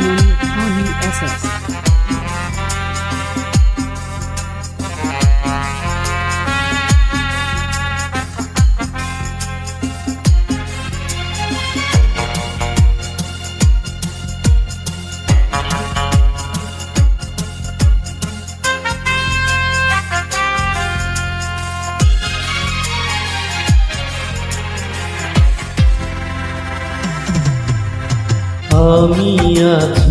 Muni Honey SS. আমি আছি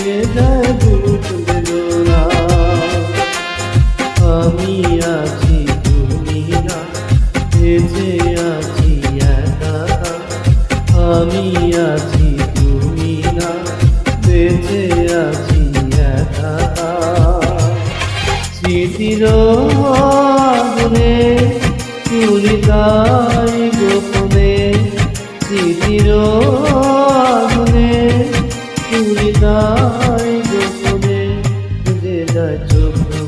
ভেঙে যায় বুক বেদনা আমি আছি তুমি না বেঁচে আছি একা। আমি আছি তুমি না বেঁচে আছি একা। স্মৃতির আগুনে তুলিতাই judge.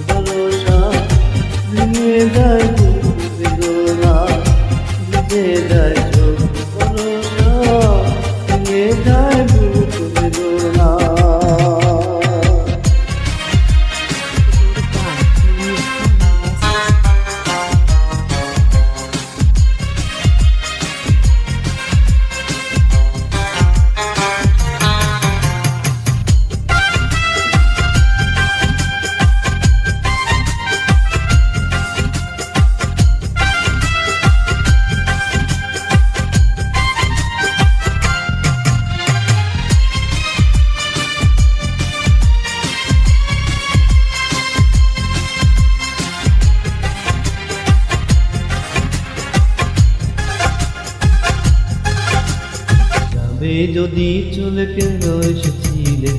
যদি চলে কেন এসেছিলে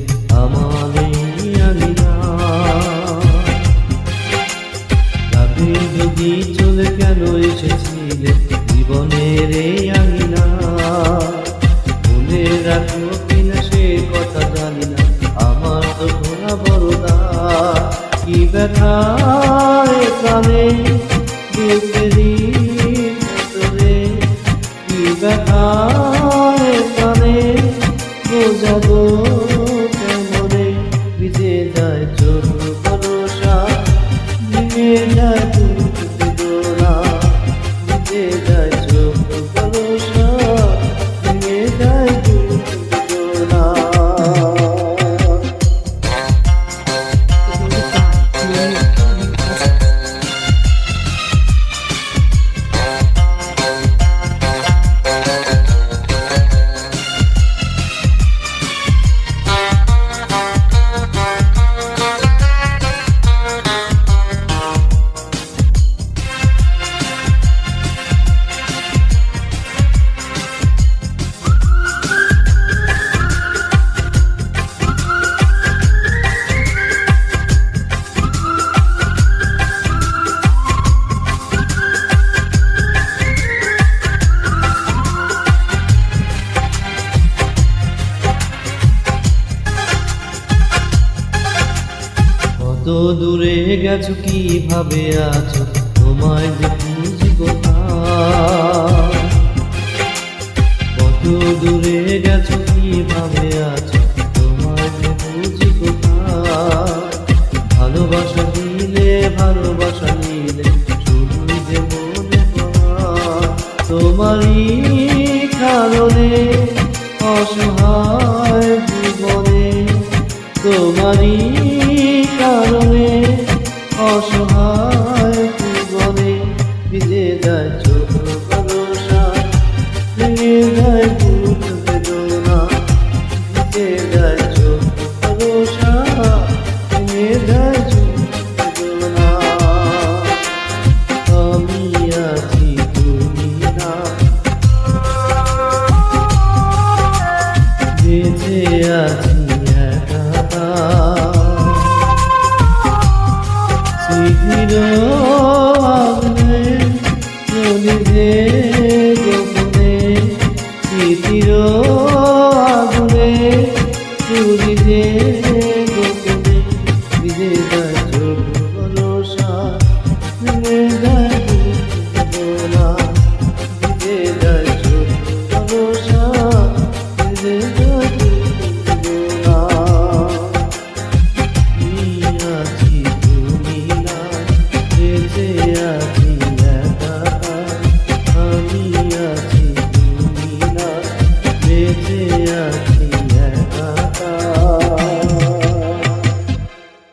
আঙিনা যাবে যদি চলে কেন এসেছিলে জীবনের মনে রাখো কিনা সে কথা জানি না, আমার তো ঘোরা কি ব্যথা প্রাণে দূরে গেছো, কীভাবে আছো? তোমায় যে খুঁজব কত দূরে গেছো, কীভাবে আছো? তোমায় যে খুঁজব ভালোবাসা দিলে, ভালোবাসা নিলে শুধু যে মনে তোমারই কারণে, অসহায় জীবনে, তোমারই কারণে অস শিশির আগুনে চলি যে গোপনে শিশির আগুনে